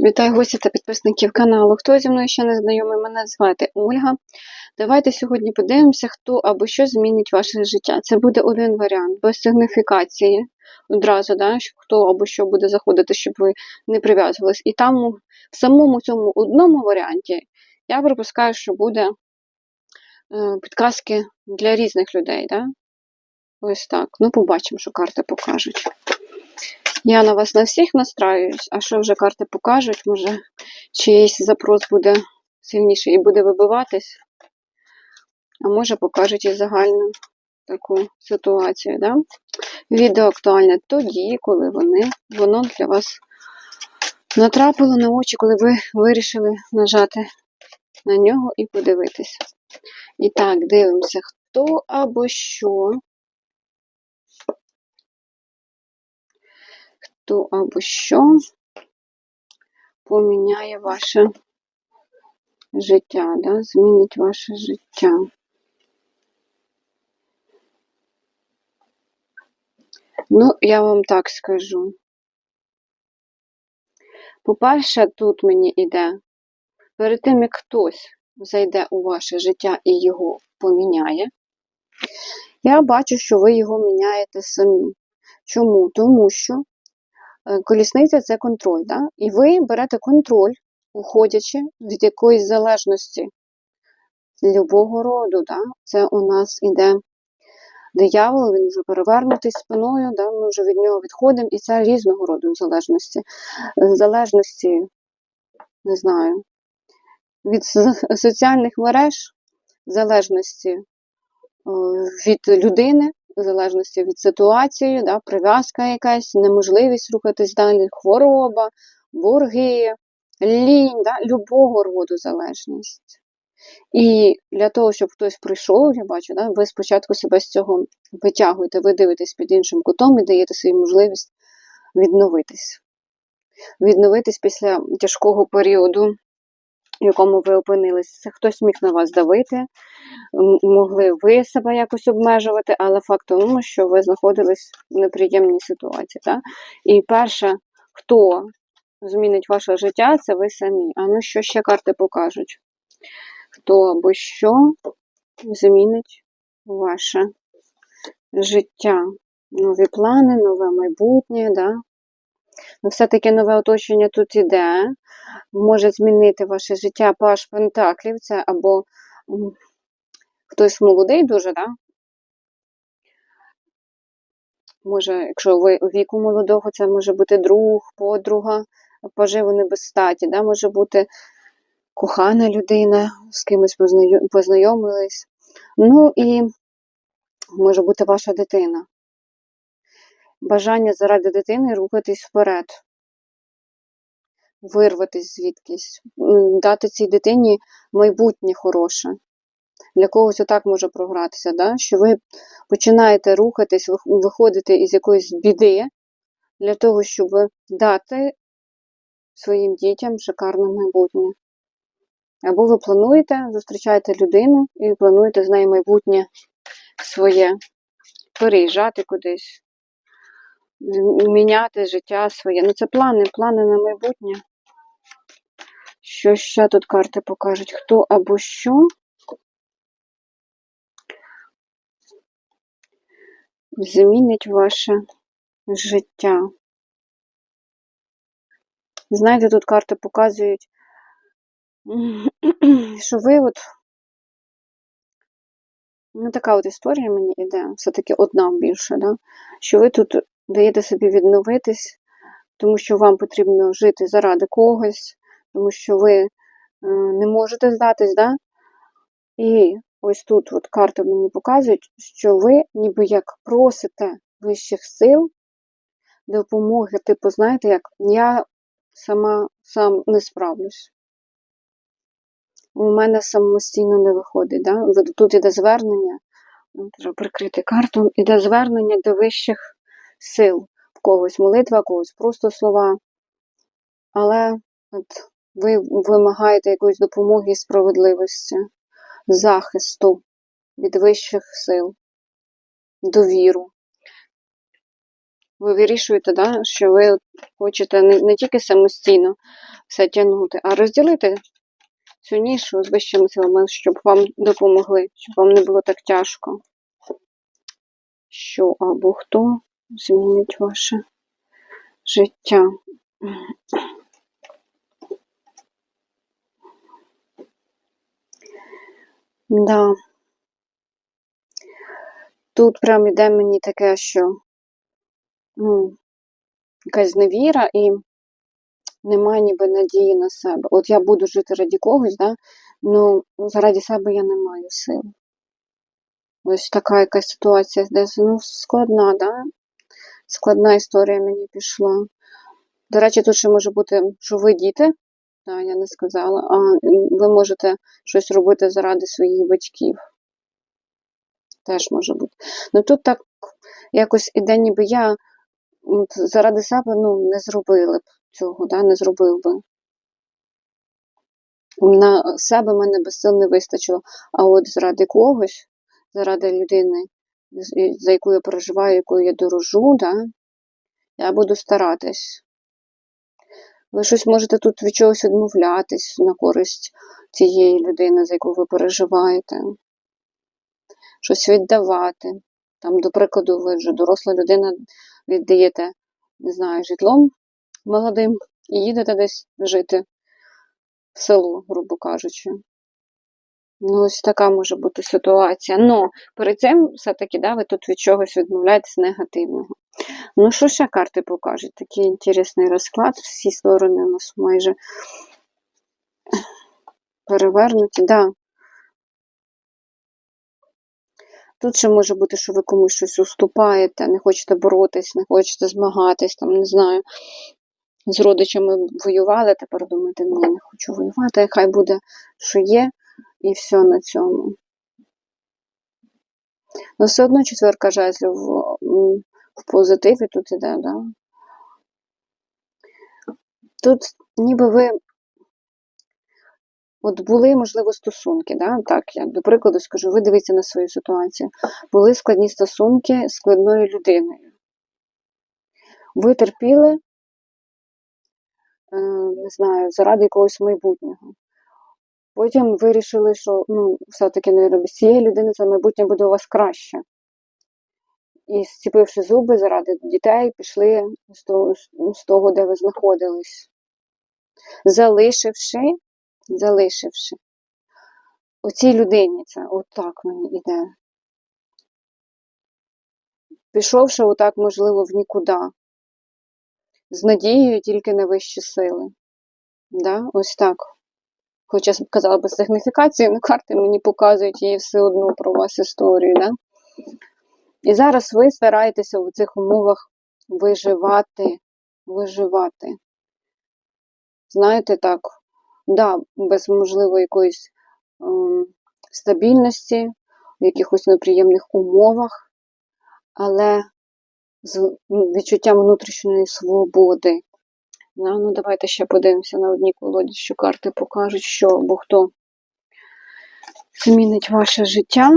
Вітаю гостів та підписників каналу. Хто зі мною ще не знайомий, мене звати Ольга. Давайте сьогодні подивимося, хто або що змінить ваше життя. Це буде один варіант, без сигніфікації. Одразу, да, хто або що буде заходити, щоб ви не прив'язувались. І там в самому цьому одному варіанті я припускаю, що буде е, підказки для різних людей. Да? Ось так. Ну, побачимо, що карти покажуть. Я на вас на всіх настраююсь, а що вже карти покажуть, може чиїсь запрос буде сильніший і буде вибиватись, а може покажуть і загальну таку ситуацію. Да? Відео актуальне тоді, коли вони, воно для вас натрапило на очі, коли ви вирішили нажати на нього і подивитися. І так, дивимося, хто або що. Хто або що поміняє ваше життя, да? змінить ваше життя. Ну, я вам так скажу. По-перше, тут мені йде, перед тим, як хтось зайде у ваше життя і його поміняє, я бачу, що ви його міняєте самі. Чому? Тому що колісниця це контроль, да? і ви берете контроль, уходячи від якоїсь залежності любого роду. Да? Це у нас іде диявол, він вже перевернутий спиною, да? ми вже від нього відходимо, і це різного роду залежності. Залежності, не знаю, від соціальних мереж, залежності е, від людини, в залежності від ситуації, да, прив'язка якась, неможливість рухатись далі, хвороба, борги, лінь, да, любого роду залежність. І для того, щоб хтось прийшов, я бачу, да, ви спочатку себе з цього витягуєте, ви дивитесь під іншим кутом і даєте собі можливість відновитись. Відновитись після тяжкого періоду, в якому ви опинились. Хтось міг на вас давити, могли ви себе якось обмежувати, але факт тому, що ви знаходились в неприємній ситуації. Так? І перше, хто змінить ваше життя, це ви самі. А ну що ще карти покажуть? Хто або що змінить ваше життя? Нові плани, нове майбутнє, да? Ну, все-таки нове оточення тут іде, може змінити ваше життя паш Пентаклів, це або хтось молодий дуже, да? Може, якщо ви віку молодого, це може бути друг, подруга, поживу не без статі, да? може бути кохана людина, з кимось познайомились. Ну і може бути ваша дитина. Бажання заради дитини рухатись вперед, вирватися звідкись, дати цій дитині майбутнє хороше для когось отак може програтися, да? що ви починаєте рухатись, виходити із якоїсь біди для того, щоб дати своїм дітям шикарне майбутнє. Або ви плануєте, зустрічаєте людину і плануєте з нею майбутнє своє, переїжджати кудись, міняти життя своє. Ну, це плани, плани на майбутнє. Що ще тут карти покажуть? Хто або що? Змінить ваше життя. Знаєте, тут карти показують, що ви от, ну така от історія мені йде, все-таки одна більше, да? що ви тут даєте собі відновитись, тому що вам потрібно жити заради когось, тому що ви е, не можете здатись, да? і ось тут от карти мені показують, що ви ніби як просите вищих сил допомоги, типу, знаєте, як я сама сам не справлюсь. У мене самостійно не виходить. Да? Тут іде звернення, треба прикрити карту, іде звернення до вищих сил. В когось молитва, в когось просто слова. Але от ви вимагаєте якоїсь допомоги і справедливості захисту від вищих сил, довіру. Ви вирішуєте, да, що ви хочете не, не тільки самостійно все тягнути, а розділити цю нішу з вищими силами, щоб вам допомогли, щоб вам не було так тяжко. Що або хто змінить ваше життя. Да. Тут прям іде мені таке, що ну, якась зневіра і немає ніби надії на себе. От я буду жити раді когось, да? ну заради себе я не маю сил. Ось така якась ситуація десь ну, складна, да? складна історія мені пішла. До речі, тут ще може бути, що ви діти, да, я не сказала, а ви можете щось робити заради своїх батьків. Теж може бути. Ну тут так якось іде, ніби я заради себе ну, не зробила б цього, да, не зробив би. На себе мене без сил не вистачило. А от заради когось, заради людини, за яку я переживаю, якою я дорожу, да, я буду старатись. Ви щось можете тут від чогось відмовлятись на користь цієї людини, за яку ви переживаєте. Щось віддавати. Там, до прикладу, ви вже доросла людина, віддаєте, не знаю, житлом молодим і їдете десь жити в село, грубо кажучи. Ну, ось така може бути ситуація. Ну, перед цим все-таки, да, ви тут від чогось відмовляєтесь негативного. Ну, що ще карти покажуть? Такий інтересний розклад. Всі сторони у нас майже перевернуті. Да. Тут ще може бути, що ви комусь щось уступаєте, не хочете боротись, не хочете змагатись, там, не знаю, з родичами воювали, тепер думаєте, ні, не хочу воювати, хай буде, що є, і все на цьому. Ну, все одно четверка жезлів в, позитиві тут іде, да? Тут ніби ви от були, можливо, стосунки, да? так, я до прикладу скажу, ви дивіться на свою ситуацію. Були складні стосунки з складною людиною. Ви терпіли, е, не знаю, заради якогось майбутнього. Потім вирішили, що ну, все-таки, без цієї людини це майбутнє буде у вас краще. І зціпивши зуби заради дітей, пішли з того, з того, де ви знаходились. Залишивши, залишивши. Оцій людині це отак мені іде. Пішовши отак, можливо, в нікуди. З надією тільки на вищі сили. Да? Ось так. Хоча казала без сигніфікації, але карти мені показують її все одно про вас історію. Да? І зараз ви стараєтеся в цих умовах виживати, виживати. Знаєте, так, да, без можливо якоїсь ем, стабільності, в якихось неприємних умовах, але з відчуттям внутрішньої свободи. Да, ну давайте ще подивимося на одній колоді, що карти покажуть, що або хто змінить ваше життя.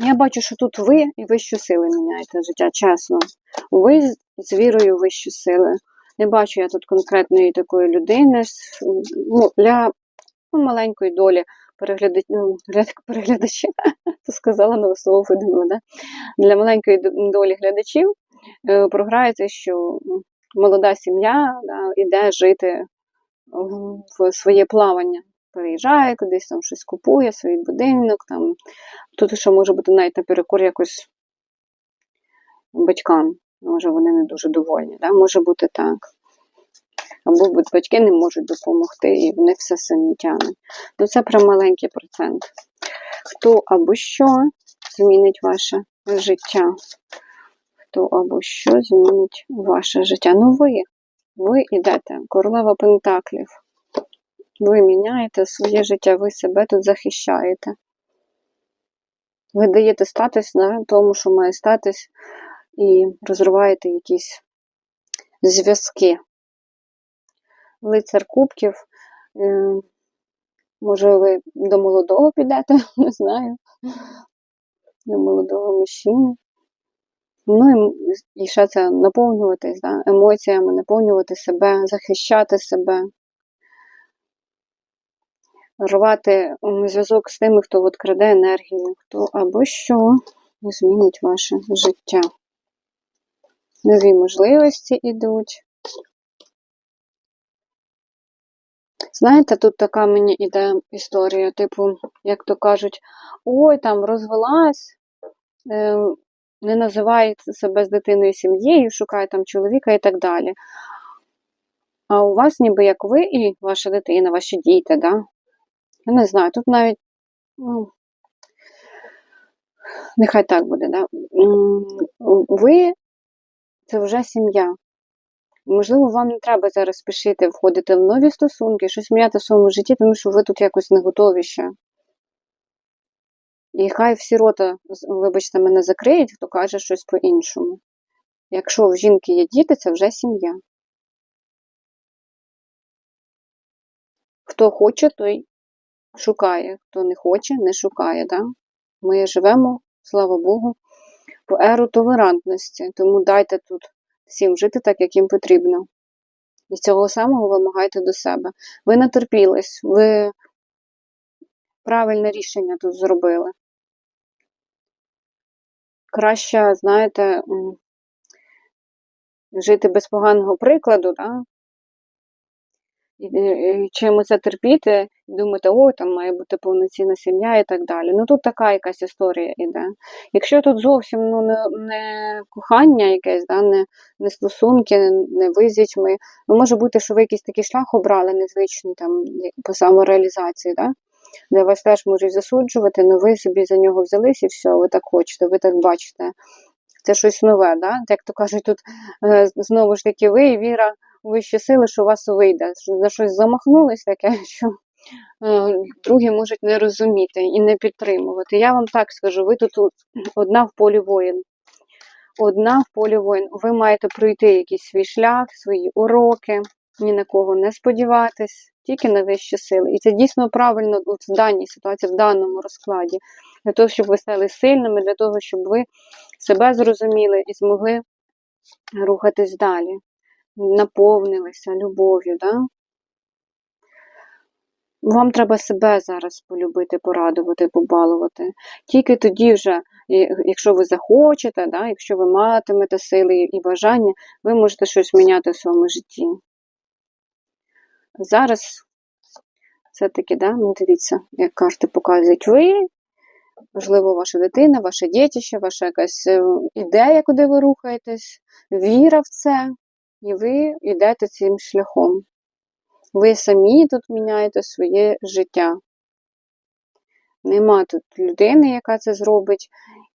Я бачу, що тут ви і вищі сили міняєте життя, чесно. Ви з- вірою вищі сили. Не бачу я тут конкретної такої людини. Ну, для ну, маленької долі переглядач... ну, переглядачів, то сказала нове слово видумала, да? Для маленької долі глядачів е, програється, що молода сім'я да, іде жити в своє плавання. Переїжджає кудись, там щось купує, свій будинок. Там. Тут ще може бути навіть наперекор якось батькам. Може, вони не дуже довольні. Да? Може бути так. Або батьки не можуть допомогти, і вони все самі тягнуть. Ну це прям маленький процент. Хто або що змінить ваше життя? Хто або що змінить ваше життя? Ну ви, ви йдете, королева Пентаклів. Ви міняєте своє життя, ви себе тут захищаєте. Ви даєте статись на тому, що має статись, і розриваєте якісь зв'язки. Лицар кубків. е, Може, ви до молодого підете, не знаю. До молодого мужчини. Ну і, ще це наповнюватись да, емоціями, наповнювати себе, захищати себе, рвати зв'язок з тими, хто от краде енергію, хто або що змінить ваше життя. Нові можливості йдуть. Знаєте, тут така мені іде історія, типу, як то кажуть, ой, там розвелась, е, не називає себе з дитиною сім'єю, шукає там чоловіка і так далі. А у вас, ніби як ви і ваша дитина, ваші діти, да? Я не знаю, тут навіть, ну, нехай так буде, да? Ви це вже сім'я. Можливо, вам не треба зараз спішити входити в нові стосунки, щось міняти в своєму житті, тому що ви тут якось не готові ще. І хай всі рота, вибачте, мене закриють, хто каже щось по-іншому. Якщо в жінки є діти, це вже сім'я. Хто хоче, той шукає, хто не хоче, не шукає. Да? Ми живемо, слава Богу, в еру толерантності, тому дайте тут всім жити так, як їм потрібно. І цього самого вимагайте до себе. Ви натерпілись, ви правильне рішення тут зробили. Краще, знаєте, жити без поганого прикладу, да? І, і, і чим це терпіти, думати, о, там має бути повноцінна сім'я і так далі. Ну тут така якась історія іде. Якщо тут зовсім ну, не, не кохання якесь, да, не, не стосунки, не, не ви з дітьми, ну може бути, що ви якийсь такий шлях обрали незвичний там по самореалізації, да? де вас теж можуть засуджувати, але ви собі за нього взялись і все, ви так хочете, ви так бачите. Це щось нове, да? як то кажуть, тут е, знову ж таки ви і віра вищі сили, що у вас вийде, що за щось замахнулись таке, що е, другі можуть не розуміти і не підтримувати. Я вам так скажу, ви тут одна в полі воїн. Одна в полі воїн. Ви маєте пройти якийсь свій шлях, свої уроки, ні на кого не сподіватись, тільки на вищі сили. І це дійсно правильно от в даній ситуації, в даному розкладі, для того, щоб ви стали сильними, для того, щоб ви себе зрозуміли і змогли рухатись далі, наповнилися любов'ю. Да? Вам треба себе зараз полюбити, порадувати, побалувати. Тільки тоді вже, якщо ви захочете, да, якщо ви матимете сили і бажання, ви можете щось міняти в своєму житті. Зараз все-таки, да, ну дивіться, як карти показують ви, можливо, ваша дитина, ваше дітище, ваша якась е, ідея, куди ви рухаєтесь, віра в це, і ви йдете цим шляхом. Ви самі тут міняєте своє життя. Нема тут людини, яка це зробить.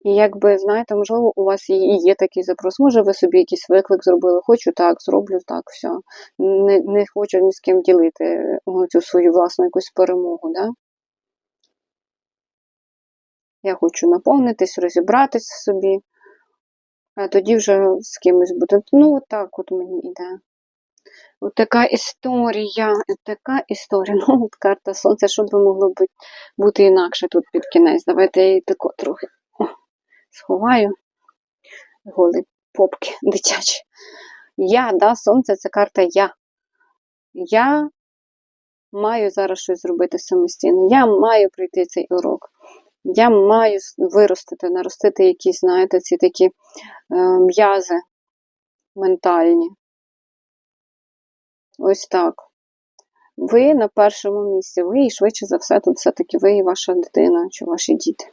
І якби, знаєте, можливо, у вас і є такий запрос. Може, ви собі якийсь виклик зробили, хочу так, зроблю так, все. Не, не хочу ні з ким ділити цю свою власну якусь перемогу. Да? Я хочу наповнитись, розібратись в собі, а тоді вже з кимось буде. Ну, от так от мені йде. От така історія, така історія. Ну, от карта сонця, що би могло бути, інакше тут під кінець. Давайте я її тако трохи сховаю. Голі попки дитячі. Я, да, сонце це карта я. Я маю зараз щось зробити самостійно. Я маю пройти цей урок. Я маю виростити, наростити якісь, знаєте, ці такі е, м'язи ментальні. Ось так. Ви на першому місці, ви і швидше за все, тут все-таки ви і ваша дитина чи ваші діти.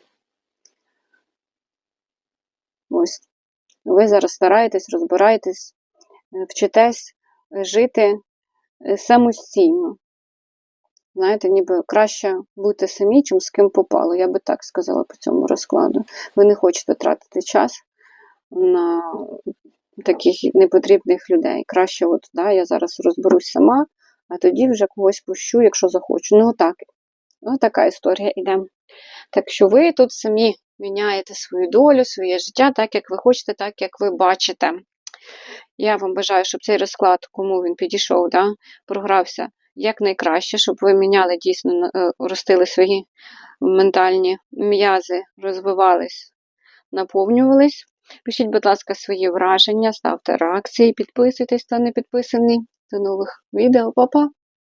Ось. Ви зараз стараєтесь, розбираєтесь, е, вчитесь жити е, самостійно. Знаєте, ніби краще бути самі, чим з ким попало. Я би так сказала по цьому розкладу. Ви не хочете тратити час на таких непотрібних людей. Краще, от, да, я зараз розберусь сама, а тоді вже когось пущу, якщо захочу. Ну, так. Ну, така історія йде. Так що ви тут самі міняєте свою долю, своє життя, так як ви хочете, так як ви бачите. Я вам бажаю, щоб цей розклад, кому він підійшов, да, програвся якнайкраще, щоб ви міняли дійсно, е, ростили свої ментальні м'язи, розвивались, наповнювались. Пишіть, будь ласка, свої враження, ставте реакції, підписуйтесь, хто не підписаний. До нових відео, Па-па!